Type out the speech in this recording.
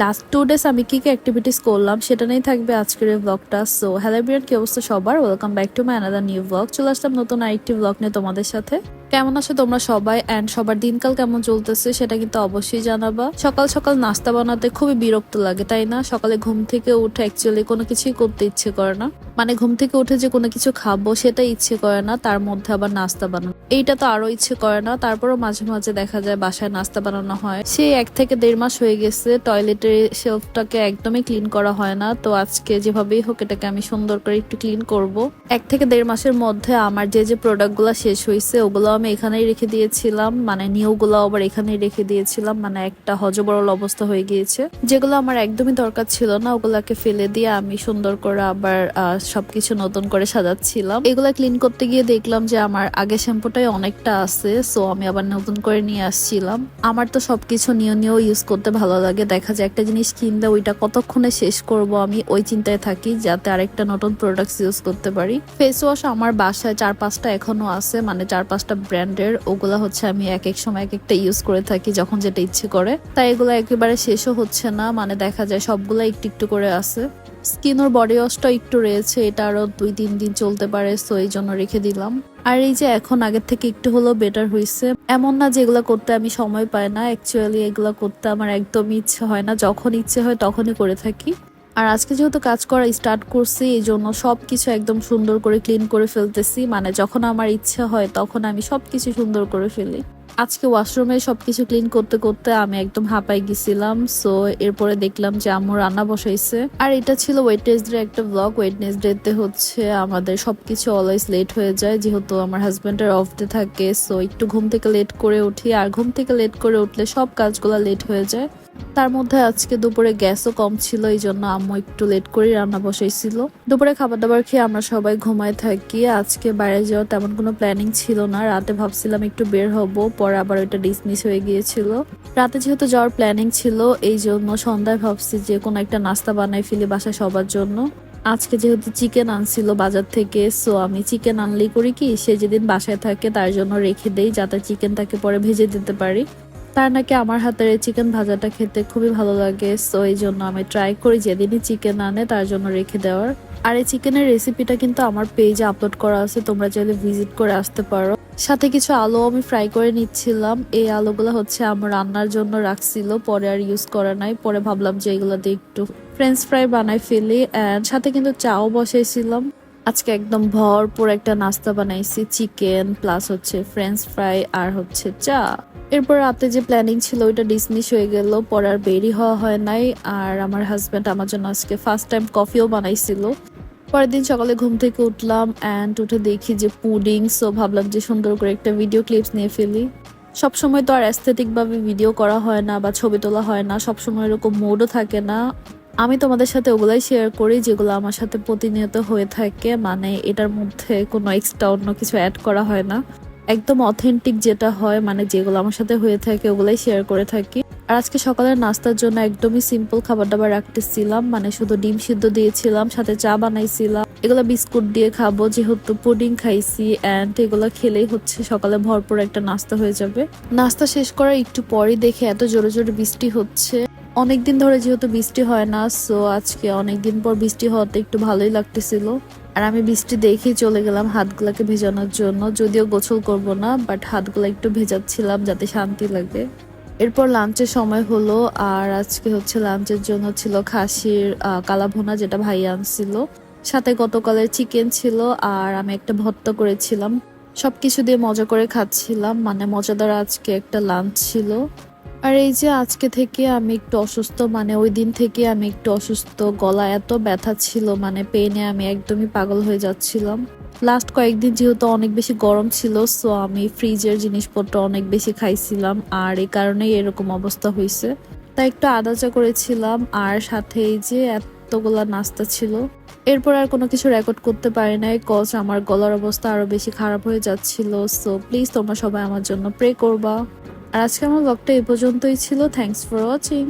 Last two days আমি কী কী activities করলাম সেটা নিয়েই থাকবে আজকের এই ব্লগটা সো হ্যালো বিরাট কী অবস্থা সবার? Welcome back to my another new blog চলে আসলাম নতুন আরেকটি ব্লগ নিয়ে তোমাদের সাথে। কেমন আছো তোমরা সবাই? অ্যান্ড সবার দিনকাল কেমন চলতেছে সেটা কিন্তু অবশ্যই জানাবা। সকাল সকাল নাস্তা বানাতে খুবই বিরক্ত লাগে, তাই না? সকালে ঘুম থেকে উঠে অ্যাকচুয়ালি কোনো কিছুই করতে ইচ্ছে করে না। মানে ঘুম থেকে উঠে যে কোনো কিছু খাব সেটা ইচ্ছে করে না, তার মধ্যে আবার নাস্তা বানানো। এইটা তো আরও ইচ্ছে করে না, তারপরও মাঝে মাঝে দেখা যায় বাসায় নাস্তা বানানো হয়। সেই এক থেকে দেড় মাস হয়ে গেছে টয়লেটের শেলফটাকে একদমই ক্লিন করা হয় না। তো আজকে যেভাবেই হোক এটাকে আমি সুন্দর করে একটু ক্লিন করব। এক থেকে দেড় মাসের মধ্যে আমার যে যে প্রোডাক্টগুলো শেষ হয়েছে ওগুলো আমি এখানেই রেখে দিয়েছিলাম মানে নিউগুলো আবার এখানেই রেখে দিয়েছিলাম মানে একটা হজবরল অবস্থা হয়ে গিয়েছে। যেগুলো আমার একদমই দরকার ছিল না, ওগুলাকে ফেলে দিয়ে আমি সুন্দর করে আবার সবকিছু নতুন করে সাজাচ্ছিলাম। এগুলা ক্লিন করতে গিয়ে দেখলাম যে আমার আগে শ্যাম্পুটাই অনেকটা আছে সো আমি আবার নতুন করে নিয়ে আসছিলাম। আমার তো সবকিছু নিয়ে নিয়েও ইউজ করতে ভালো লাগে। দেখা যায় একটা জিনিস কিনলে ওইটা কতক্ষণে শেষ করব আমি ওই চিন্তায় থাকি, যাতে আরেকটা নতুন প্রোডাক্টস ইউজ করতে পারি। ফেস ওয়াশ আমার বাসায় চার পাঁচটা এখনও আছে মানে চার পাঁচটা ব্র্যান্ডের, ওগুলা হচ্ছে আমি এক এক সময় এক একটা ইউজ করে থাকি যখন যেটা ইচ্ছে করে। তাই এগুলো একেবারে শেষও হচ্ছে না মানে দেখা যায় সবগুলা একটু একটু করে আছে। স্কিন ওর বডি ওয়াশটা একটু রয়েছে, এটা আরও দুই তিন দিন চলতে পারে সো এই জন্য রেখে দিলাম। আর এই যে এখন আগের থেকে একটু হলেও বেটার হয়েছে এমন না যে এগুলো করতে আমি সময় পাই না অ্যাকচুয়ালি এগুলো করতে আমার একদমই ইচ্ছে হয় না, যখন ইচ্ছে হয় তখনই করে থাকি। আর আজকে যেহেতু কাজ করা স্টার্ট করছি, এই জন্য সবকিছু একদম সুন্দর করে ক্লিন করে ফেলতেছি। মানে যখন আমার ইচ্ছে হয়, তখন আমি সবকিছু সুন্দর করে ফেলি। আজকে ওয়াশরুমে সবকিছু ক্লিন করতে করতে আমি একদম হাঁপাই গেছিলাম। সো এরপরে দেখলাম যে আম্মু রান্না বসাইছে। আর এটা ছিল ওয়েটনেসডে একটা ব্লগ ওয়েটনেসডে তে হচ্ছে আমাদের সবকিছু অলওয়েজ লেট হয়ে যায়। যেহেতু আমার হাজব্যান্ডের অফ ডে থাকে সো একটু ঘুম থেকে লেট করে উঠি। আর ঘুম থেকে লেট করে উঠলে সব কাজগুলো লেট হয়ে যায়। তার মধ্যে আজকে দুপুরে গ্যাসও কম ছিল, এই জন্য আম্মু একটু লেট করে রান্না বসাইছিল। দুপুরে খাবার দাবার খেয়ে আমরা সবাই ঘুমায় থাকি। আজকে বাইরে যাওয়ার তেমন কোনো প্ল্যানিং ছিল না। রাতে ভাবছিলাম একটু বের হব, পরে আবার ওইটা ডিসমিস হয়ে গিয়েছিল। রাতে যেহেতু যাওয়ার প্ল্যানিং ছিল, এই জন্য সন্ধ্যায় ভাবছি যে কোনো একটা নাস্তা বানাই ফেলি বাসায় সবার জন্য। আজকে যেহেতু চিকেন আনছিল বাজার থেকে সো আমি চিকেন আনলেই করি কি, সে যেদিন বাসায় থাকে তার জন্য রেখে দেই, যাতে চিকেন তাকে পরে ভেজে দিতে পারি। তার নাকি আমার হাতের এই চিকেন ভাজাটা খেতে খুবই ভালো লাগে সো এই জন্য আমি ট্রাই করি যেদিনই চিকেন আনে তার জন্য রেখে দেওয়ার। আর এই চিকেনের রেসিপিটা কিন্তু আমার পেজে আপলোড করা আছে, তোমরা চাইলে ভিজিট করে আসতে পারো। সাথে কিছু আলু আমি ফ্রাই করে নিচ্ছিলাম, এই আলুগুলো হচ্ছে আমার রান্নার জন্য রাখছিল, পরে আর ইউজ করা নাই, পরে ভাবলাম যে এগুলো দিয়ে একটু ফ্রেঞ্চ ফ্রাই বানাই ফেলি অ্যান্ড সাথে কিন্তু চাও বসাইছিলাম। আজকে একদম ভরপুর একটা নাস্তা বানাইছি চিকেন প্লাস হচ্ছে ফ্রেঞ্চ ফ্রাই আর হচ্ছে চা। এরপর রাতে যে প্ল্যানিং ছিল ওইটা ডিসমিস হয়ে গেল, পর আর বেরি হওয়া হয় নাই। আর আমার হাজব্যান্ড আমার জন্য আজকে ফার্স্ট টাইম কফিও বানাইছিল। পরের দিন সকালে ঘুম থেকে উঠলাম অ্যান্ড উঠে দেখি যে পুডিং সো ভাবলাম যে সুন্দর করে একটা ভিডিও ক্লিপস নিয়ে ফেলি। সবসময় তো আর অ্যাস্থেটিক ভাবে ভিডিও করা হয় না বা ছবি তোলা হয় না, সবসময় এরকম মোডও থাকে না। আমি তোমাদের সাথে ওগুলাই শেয়ার করি যেগুলো আমার সাথে প্রতিনিয়ত হয়ে থাকে। মানে এটার মধ্যে কোনো এক্সট্রা অন্য কিছু অ্যাড করা হয় না। একদম অথেন্টিক যেটা হয় মানে যেগুলো আমার সাথে হয়ে থাকে, ওগুলাই শেয়ার করে থাকি। আর আজকে সকালের নাস্তার জন্য একদমই সিম্পল খাবার দাবার রাখতেছিলাম। মানে শুধু ডিম সিদ্ধ দিয়েছিলাম, সাথে চা বানাইছিলাম। এগুলো বিস্কুট দিয়ে খাব, যেহেতু পুডিং খাইছি অ্যান্ড এগুলো খেলেই হচ্ছে সকালে ভরপুর একটা নাস্তা হয়ে যাবে। নাস্তা শেষ করার একটু পরই দেখে এত জোরে জোরে বৃষ্টি হচ্ছে। অনেকদিন ধরে যেহেতু বৃষ্টি হয় না সো আজকে অনেকদিন পর বৃষ্টি হওয়াতে একটু ভালোই লাগতেছিল। আর আমি বৃষ্টি দেখেই চলে গেলাম হাতগুলাকে ভেজানোর জন্য। যদিও গোসল করব না বাট হাতগুলো একটু ভেজাচ্ছিলাম যাতে শান্তি লাগে। এরপর লাঞ্চের সময় হলো, আর আজকে হচ্ছে লাঞ্চের জন্য ছিল খাসির কালাভুনা যেটা ভাই আনছিল। সাথে গতকালের চিকেন ছিল, আর আমি একটা ভর্তা করেছিলাম। সবকিছু দিয়ে মজা করে খাচ্ছিলাম মানে মজাদার আজকে একটা লাঞ্চ ছিল। আর এই যে আজকে থেকে আমি একটু অসুস্থ মানে ওই দিন থেকে আমি একটু অসুস্থ গলা এত ব্যথা ছিল মানে পেনে আমি একদমই পাগল হয়ে যাচ্ছিলাম। লাস্ট কয়েকদিন যেহেতু অনেক বেশি গরম ছিল সো আমি ফ্রিজের জিনিসপত্র অনেক বেশি খাইছিলাম, আর এই কারণেই এরকম অবস্থা হয়েছে তাই একটু আদা চা করেছিলাম, আর সাথে এই যে এতগুলা নাস্তা ছিল, এরপর আর কোনো কিছু রেকর্ড করতে পারি নাই কজ আমার গলার অবস্থা আরও বেশি খারাপ হয়ে যাচ্ছিল সো প্লিজ তোমরা সবাই আমার জন্য প্রে করবা। আর আজকে আমার ব্লগটা এই পর্যন্তই ছিল। Thanks for watching